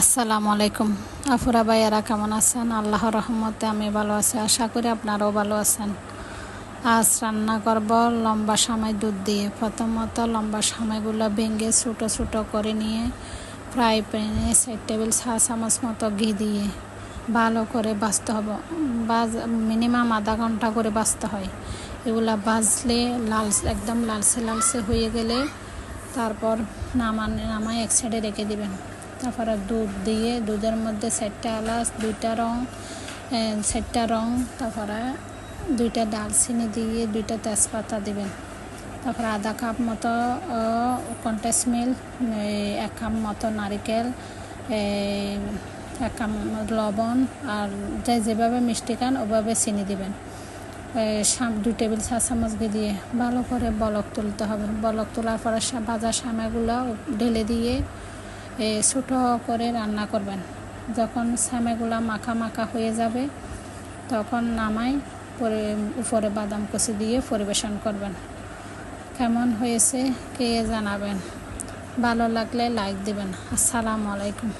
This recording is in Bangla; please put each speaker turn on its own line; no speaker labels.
আসসালামু আলাইকুম। আফুরা ভাইয়ারা কেমন আছেন? আল্লাহর রহমতে আমি ভালো আছি। আশা করি আপনারাও ভালো আছেন। আজ রান্না করব লম্বা সামাই দুধ দিয়ে। প্রথমত লম্বা সামাইগুলো ভেঙে ছোটো ছোটো করে নিয়ে ফ্রাই প্যানে সাইড টেবিল চা চামচ মতো ঘি দিয়ে ভালো করে বাছতে হবে। বাজ মিনিমাম আধা ঘণ্টা করে বাছতে হয়। এগুলা বাজলে লাল, একদম লালসে লালসে হয়ে গেলে তারপর নামান, নামায় এক সাইডে রেখে দিবেন। তারপরে দুধ দিয়ে, দুধের মধ্যে চারটা এলাচ, দুইটা রং চারটা রং, তারপরে দুইটা ডালচিনি দিয়ে দুইটা তেজপাতা দিবেন। তারপরে আধা কাপ মতো কন্টেস মিল এক কাপ মতো নারিকেল এক কাপ লবণ, আর যে যেভাবে মিষ্টি খান ওভাবে চিনি দিবেন। দুই টেবিল চা চামচ দিয়ে ভালো করে বলক তুলতে হবে। বলক তোলার পরে ভাজা সামাগুলো ঢেলে দিয়ে ছোটো করে রান্না করবেন। যখন সামেগুলা মাখা মাখা হয়ে যাবে, তখন নামাই পরে উপরে বাদাম কুচি দিয়ে পরিবেশন করবেন। কেমন হয়েছে কে জানাবেন। ভালো লাগলে লাইক দিবেন। আসসালামু আলাইকুম।